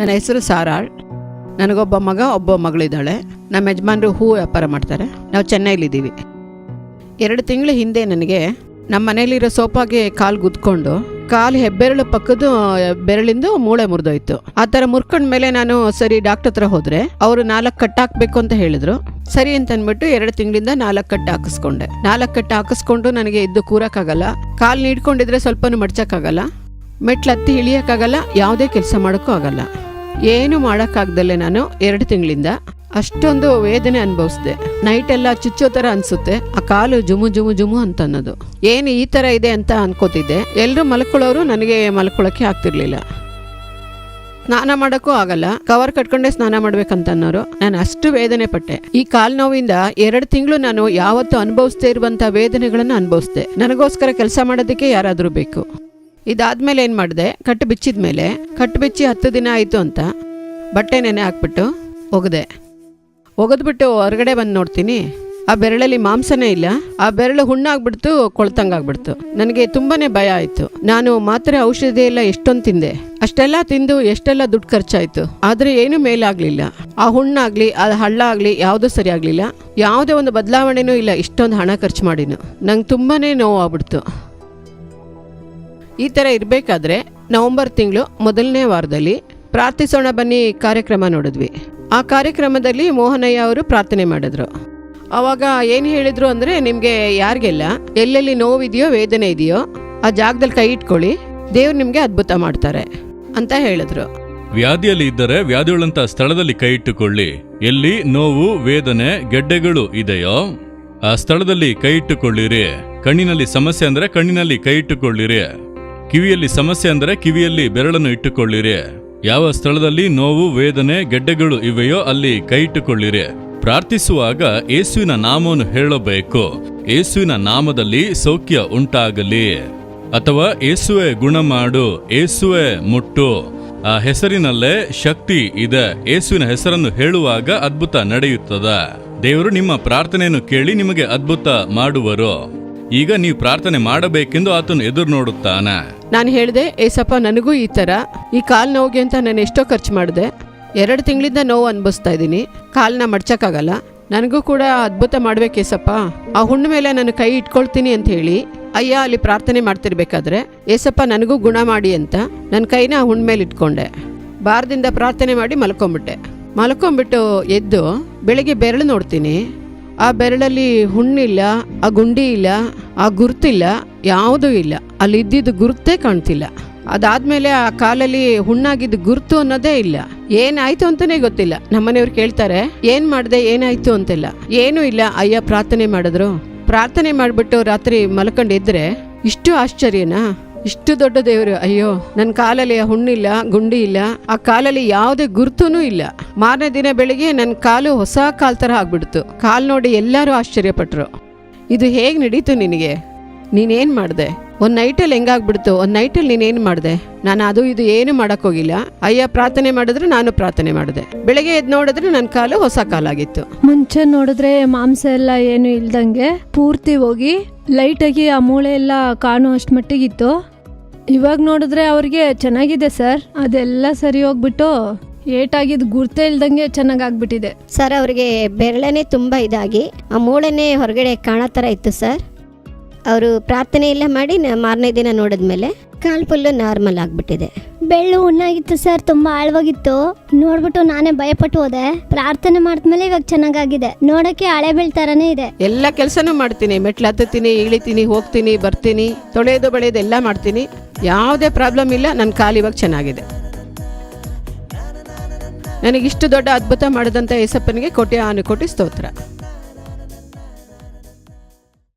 ನನ್ನ ಹೆಸರು ಸಾರಾಳ್. ನನಗೊಬ್ಬ ಮಗ, ಒಬ್ಬ ಮಗಳಿದ್ದಾಳೆ. ನಮ್ಮ ಯಜಮಾನರು ಹೂ ವ್ಯಾಪಾರ ಮಾಡ್ತಾರೆ. ನಾವು ಚೆನ್ನೈಲಿದ್ದೀವಿ ಎರಡು ತಿಂಗಳ ಹಿಂದೆ ನನಗೆ ನಮ್ಮ ಮನೇಲಿರೋ ಸೋಫಾಗೆ ಕಾಲು ಗುದ್ಕೊಂಡು ಕಾಲು ಹೆಬ್ಬೆರಳು ಪಕ್ಕದ ಬೆರಳಿಂದ ಮೂಳೆ ಮುರಿದೋಯ್ತು. ಆ ಥರ ಮುರ್ಕೊಂಡ ಮೇಲೆ ನಾನು ಸರಿ ಡಾಕ್ಟರ್ ಹತ್ರ ಹೋದರೆ ಅವರು ನಾಲ್ಕು ಕಟ್ ಹಾಕಬೇಕು ಅಂತ ಹೇಳಿದ್ರು. ಸರಿ ಅಂತ ಅಂದ್ಬಿಟ್ಟು ಎರಡು ತಿಂಗಳಿಂದ ನಾಲ್ಕು ಕಟ್ಟು ಹಾಕಿಸ್ಕೊಂಡೆ. ನಾಲ್ಕು ಕಟ್ಟು ಹಾಕಿಸ್ಕೊಂಡು ನನಗೆ ಇದ್ದು ಕೂರಕ್ಕಾಗಲ್ಲ. ಕಾಲು ನೀಡ್ಕೊಂಡಿದ್ರೆ ಸ್ವಲ್ಪನೂ ಮಡ್ಚಕ್ಕಾಗಲ್ಲ. ಮೆಟ್ಲು ಹತ್ತಿ ಇಳಿಯೋಕ್ಕಾಗಲ್ಲ. ಯಾವುದೇ ಕೆಲಸ ಮಾಡೋಕ್ಕೂ ಆಗಲ್ಲ. ಏನು ಮಾಡೋಕ್ಕಾಗ್ದಲ್ಲೇ ನಾನು ಎರಡು ತಿಂಗಳಿಂದ ಅಷ್ಟೊಂದು ವೇದನೆ ಅನುಭವಿಸಿದೆ. ನೈಟ್ ಎಲ್ಲ ಚುಚ್ಚೋ ಥರ ಅನಿಸುತ್ತೆ. ಆ ಕಾಲು ಜುಮು ಜುಮು ಜುಮು ಅಂತ ಅನ್ನೋದು ಏನು ಈ ಥರ ಇದೆ ಅಂತ ಅನ್ಕೋತಿದ್ದೆ. ಎಲ್ಲರೂ ಮಲ್ಕೊಳ್ಳೋರು ನನಗೆ ಮಲ್ಕೊಳ್ಳೋಕ್ಕೆ ಆಗ್ತಿರ್ಲಿಲ್ಲ. ಸ್ನಾನ ಮಾಡೋಕ್ಕೂ ಆಗಲ್ಲ. ಕವರ್ ಕಟ್ಕೊಂಡೇ ಸ್ನಾನ ಮಾಡ್ಬೇಕಂತ ಅನ್ನೋರು ನಾನು ಅಷ್ಟು ವೇದನೆ ಪಟ್ಟೆ. ಈ ಕಾಲ್ ನೋವಿಂದ ಎರಡು ತಿಂಗಳು ನಾನು ಯಾವತ್ತೂ ಅನುಭವಿಸ್ದೇ ಇರುವಂಥ ವೇದನೆಗಳನ್ನು ಅನುಭವಿಸ್ದೆ. ನನಗೋಸ್ಕರ ಕೆಲಸ ಮಾಡೋದಕ್ಕೆ ಯಾರಾದರೂ ಬೇಕು. ಇದಾದ್ಮೇಲೆ ಏನು ಮಾಡಿದೆ? ಕಟ್ಟು ಬಿಚ್ಚಿದ ಮೇಲೆ ಕಟ್ಟು ಬಿಚ್ಚಿ ಹತ್ತು ದಿನ ಆಯಿತು ಅಂತ ಬಟ್ಟೆ ನೆನೆ ಹಾಕ್ಬಿಟ್ಟು ಒಗೆದೆ. ಒಗೆದ್ಬಿಟ್ಟು ಹೊರಗಡೆ ಬಂದು ನೋಡ್ತೀನಿ, ಆ ಬೆರಳಲ್ಲಿ ಮಾಂಸನೇ ಇಲ್ಲ. ಆ ಬೆರಳು ಹುಣ್ಣಾಗ್ಬಿಡ್ತು, ಕೊಳ್ತಂಗಾಗ್ಬಿಡ್ತು. ನನಗೆ ತುಂಬಾನೇ ಭಯ ಆಯಿತು. ನಾನು ಮಾತ್ರೆ ಔಷಧಿ ಎಲ್ಲ ಎಷ್ಟೊಂದು ತಿಂದೆ. ಅಷ್ಟೆಲ್ಲ ತಿಂದು ಎಷ್ಟೆಲ್ಲ ದುಡ್ಡು ಖರ್ಚಾಯಿತು. ಆದ್ರೆ ಏನು ಮೇಲಾಗ್ಲಿಲ್ಲ. ಆ ಹುಣ್ಣಾಗ್ಲಿ, ಆ ಹಳ್ಳ ಆಗಲಿ ಯಾವುದೂ ಸರಿ ಆಗ್ಲಿಲ್ಲ ಯಾವುದೇ ಒಂದು ಬದಲಾವಣೆನೂ ಇಲ್ಲ, ಇಷ್ಟೊಂದು ಹಣ ಖರ್ಚು ಮಾಡಿನು ನಂಗೆ ತುಂಬಾನೇ ನೋವಾಗ್ಬಿಡ್ತು. ಈ ಥರ ಇರಬೇಕಾದ್ರೆ ನವೆಂಬರ್ ತಿಂಗಳು ಮೊದಲನೇ ವಾರದಲ್ಲಿ ಪ್ರಾರ್ಥಿಸೋಣ ಬನ್ನಿ ಕಾರ್ಯಕ್ರಮ ನೋಡಿದ್ವಿ. ಆ ಕಾರ್ಯಕ್ರಮದಲ್ಲಿ ಮೋಹನಯ್ಯ ಅವರು ಪ್ರಾರ್ಥನೆ ಮಾಡಿದ್ರು. ಅವಾಗ ಏನು ಹೇಳಿದ್ರು ಅಂದರೆ, ನಿಮಗೆ ಯಾರಿಗೆಲ್ಲ ಎಲ್ಲೆಲ್ಲಿ ನೋವಿದೆಯೋ, ವೇದನೆ ಇದೆಯೋ, ಆ ಜಾಗದಲ್ಲಿ ಕೈ ಇಟ್ಕೊಳ್ಳಿ, ದೇವ್ರು ನಿಮಗೆ ಅದ್ಭುತ ಮಾಡ್ತಾರೆ, ಅಂತ ಹೇಳಿದ್ರು. ವ್ಯಾಧಿಯಲ್ಲಿ ಇದ್ದರೆ ವ್ಯಾಧಿಯುಳ್ಳಂತ ಸ್ಥಳದಲ್ಲಿ ಕೈ ಇಟ್ಟುಕೊಳ್ಳಿ. ಎಲ್ಲಿ ನೋವು, ವೇದನೆ, ಗೆಡ್ಡೆಗಳು ಇದೆಯೋ, ಆ ಸ್ಥಳದಲ್ಲಿ ಕೈ ಇಟ್ಟುಕೊಳ್ಳಿರಿ. ಕಣ್ಣಿನಲ್ಲಿ ಸಮಸ್ಯೆ ಅಂದ್ರೆ ಕಣ್ಣಿನಲ್ಲಿ ಕೈ ಇಟ್ಟುಕೊಳ್ಳಿರಿ. ಕಿವಿಯಲ್ಲಿ ಸಮಸ್ಯೆ ಅಂದರೆ ಕಿವಿಯಲ್ಲಿ ಬೆರಳನ್ನು ಇಟ್ಟುಕೊಳ್ಳಿರಿ. ಯಾವ ಸ್ಥಳದಲ್ಲಿ ನೋವು, ವೇದನೆ, ಗೆಡ್ಡೆಗಳು ಇವೆಯೋ ಅಲ್ಲಿ ಕೈ ಇಟ್ಟುಕೊಳ್ಳಿರಿ ಪ್ರಾರ್ಥಿಸುವಾಗ ಏಸುವಿನ ನಾಮವನ್ನು ಹೇಳಬೇಕು. ಏಸುವಿನ ನಾಮದಲ್ಲಿ ಸೌಖ್ಯ ಉಂಟಾಗಲಿ. ಅಥವಾ ಏಸುವೆ ಗುಣ ಮಾಡು ಏಸುವೆ ಮುಟ್ಟು. ಆ ಹೆಸರಿನಲ್ಲೇ ಶಕ್ತಿ ಇದೆ. ಏಸುವಿನ ಹೆಸರನ್ನು ಹೇಳುವಾಗ ಅದ್ಭುತ ನಡೆಯುತ್ತದೆ. ದೇವರು ನಿಮ್ಮ ಪ್ರಾರ್ಥನೆಯನ್ನು ಕೇಳಿ ನಿಮಗೆ ಅದ್ಭುತ ಮಾಡುವರು. ಈಗ ನೀವು ಪ್ರಾರ್ಥನೆ ಮಾಡಬೇಕೆಂದು ಆತನು ಎದುರು ನೋಡುತ್ತಾನೆ. ನಾನು ಹೇಳಿದೆ ಏಸಪ್ಪ ನನಗೂ ಈ ಥರ. ಈ ಕಾಲು ನೋವಿಗೆ ಅಂತ ನಾನು ಎಷ್ಟೋ ಖರ್ಚು ಮಾಡಿದೆ. ಎರಡು ತಿಂಗಳಿಂದ ನೋವು ಅನುಭವಿಸ್ತಾ ಇದ್ದೀನಿ. ಕಾಲನ್ನ ಮಡ್ಚಕ್ಕಾಗಲ್ಲ. ನನಗೂ ಕೂಡ ಅದ್ಭುತ ಮಾಡ್ಬೇಕೇಸಪ್ಪ ಆ ಹುಣ್ಣು ಮೇಲೆ ನಾನು ಕೈ ಇಟ್ಕೊಳ್ತೀನಿ ಅಂತ ಹೇಳಿ, ಅಯ್ಯ, ಅಲ್ಲಿ ಪ್ರಾರ್ಥನೆ ಮಾಡ್ತಿರ್ಬೇಕಾದ್ರೆ ಏಸಪ್ಪ ನನಗೂ ಗುಣ ಮಾಡಿ ಅಂತ ನನ್ನ ಕೈನ ಆ ಹುಣ್ಣು ಮೇಲೆ ಇಟ್ಕೊಂಡೆ. ಬಾರದಿಂದ ಪ್ರಾರ್ಥನೆ ಮಾಡಿ ಮಲ್ಕೊಂಬಿಟ್ಟೆ. ಮಲ್ಕೊಂಬಿಟ್ಟು ಎದ್ದು ಬೆಳಗ್ಗೆ ಬೆರಳು ನೋಡ್ತೀನಿ. ಆ ಬೆರಳಲ್ಲಿ ಹುಣ್ಣಿಲ್ಲ, ಆ ಗುಂಡಿ ಇಲ್ಲ, ಆ ಗುರುತಿಲ್ಲ, ಯಾವುದೂ ಇಲ್ಲ. ಅಲ್ಲಿ ಇದ್ದಿದ್ದು ಗುರುತೇ ಕಾಣ್ತಿಲ್ಲ. ಅದಾದ್ಮೇಲೆ ಆ ಕಾಲಲ್ಲಿ ಹುಣ್ಣಾಗಿದ್ದು ಗುರುತು ಅನ್ನೋದೇ ಇಲ್ಲ. ಏನಾಯ್ತು ಅಂತಾನೆ ಗೊತ್ತಿಲ್ಲ. ನಮ್ಮನೆಯವ್ರು ಕೇಳ್ತಾರೆ, ಏನ್ ಮಾಡ್ದೆ? ಏನಾಯ್ತು ಅಂತೆಲ್ಲ. ಏನೂ ಇಲ್ಲ. ಅಯ್ಯ, ಪ್ರಾರ್ಥನೆ ಮಾಡಿದ್ರು. ಪ್ರಾರ್ಥನೆ ಮಾಡಿಬಿಟ್ಟು ರಾತ್ರಿ ಮಲ್ಕೊಂಡು ಎದ್ರೆ ಇಷ್ಟು ಆಶ್ಚರ್ಯನಾ? ಇಷ್ಟು ದೊಡ್ಡ ದೇವರು. ಅಯ್ಯೋ ನನ್ನ ಕಾಲಲ್ಲಿ ಹುಣ್ಣಿಲ್ಲ, ಗುಂಡಿ ಇಲ್ಲ. ಆ ಕಾಲಲ್ಲಿ ಯಾವುದೇ ಗುರುತೂ ಇಲ್ಲ. ಮಾರನೇ ದಿನ ಬೆಳಿಗ್ಗೆ ನನ್ನ ಕಾಲು ಹೊಸ ಕಾಲ್ ಥರ ಆಗ್ಬಿಡ್ತು. ಕಾಲು ನೋಡಿ ಎಲ್ಲರೂ ಆಶ್ಚರ್ಯಪಟ್ರು. ಇದು ಹೇಗೆ ನಡೀತು ನಿನಗೆ? ನೀನೇನು ಮಾಡಿದೆ? ಒಂದು ನೈಟಲ್ಲಿ ಹೆಂಗಾಗ್ಬಿಡ್ತು? ಒಂದು ನೈಟಲ್ಲಿ ನೀನೇನು ಮಾಡಿದೆ? ನಾನು ಅದು ಇದು ಏನು ಮಾಡೋಕ್ಕೋಗಿಲ್ಲ ಅಯ್ಯ ಪ್ರಾರ್ಥನೆ ಮಾಡಿದ್ರೆ ನಾನು ಪ್ರಾರ್ಥನೆ ಮಾಡಿದೆ. ಬೆಳಗ್ಗೆ ಎದ್ದು ನೋಡಿದ್ರೆ ನನ್ನ ಕಾಲು ಹೊಸ ಕಾಲಾಗಿತ್ತು. ಮುಂಚೆ ನೋಡಿದ್ರೆ ಮಾಂಸ ಎಲ್ಲ ಏನು ಇಲ್ದಂಗೆ ಪೂರ್ತಿ ಹೋಗಿ ಲೈಟಾಗಿ ಆ ಮೂಳೆ ಎಲ್ಲ ಕಾಣೋ ಅಷ್ಟು ಮಟ್ಟಿಗಿತ್ತು. ಇವಾಗ ನೋಡಿದ್ರೆ ಅವ್ರಿಗೆ ಚೆನ್ನಾಗಿದೆ ಸರ್. ಅದೆಲ್ಲ ಸರಿ ಹೋಗ್ಬಿಟ್ಟು ಏಟಾಗಿದ್ದು ಗುರ್ತೇ ಇಲ್ದಂಗೆ ಚೆನ್ನಾಗಾಗ್ಬಿಟ್ಟಿದೆ. ಸರ್ ಅವರಿಗೆ ಬೆರಳನೇ ತುಂಬ ಇದಾಗಿ ಆ ಮೂಳೆನೇ ಹೊರಗಡೆ ಕಾಣೋ ಥರ ಇತ್ತು ಸರ್. ಅವರು ಪ್ರಾರ್ಥನೆ ಎಲ್ಲ ಮಾಡಿ ಮಾರನೇ ದಿನ ನೋಡಿದ್ಮೇಲೆ ಕಾಲು ಫುಲ್ಲು ನಾರ್ಮಲ್ ಆಗಿಬಿಟ್ಟಿದೆ. ಬೆಳ್ಳು ಉಣ್ಣಾಗಿತ್ತು ಸರ್ ತುಂಬಾ ಆಳವಾಗಿತ್ತು. ನೋಡ್ಬಿಟ್ಟು ನಾನೇ ಭಯಪಟ್ಟು ಹೋದೆ. ಪ್ರಾರ್ಥನೆ ಮಾಡಿದ್ಮೇಲೆ ಇವಾಗ ಚೆನ್ನಾಗಾಗಿದೆ. ನೋಡಕ್ಕೆ ಹಳೆ ಬೆಳ್ ತರನೇ ಇದೆ. ಎಲ್ಲ ಕೆಲಸನೂ ಮಾಡ್ತೀನಿ. ಮೆಟ್ಲು ಹತ್ತುತ್ತೀನಿ ಇಳಿತೀನಿ ಹೋಗ್ತೀನಿ ಬರ್ತೀನಿ ತೊಳೆಯೋದು ಬೆಳೆಯೋದು ಎಲ್ಲ ಮಾಡ್ತೀನಿ. ಯಾವುದೇ ಪ್ರಾಬ್ಲಮ್ ಇಲ್ಲ ನನ್ನ ಕಾಲು ಇವಾಗ ಚೆನ್ನಾಗಿದೆ. ನನಗಿಷ್ಟು ದೊಡ್ಡ ಅದ್ಭುತ ಮಾಡಿದಂಥ ಯಸಪ್ಪನಿಗೆ ಕೋಟಿ ಆನು ಕೋಟಿ ಸ್ತೋತ್ರ.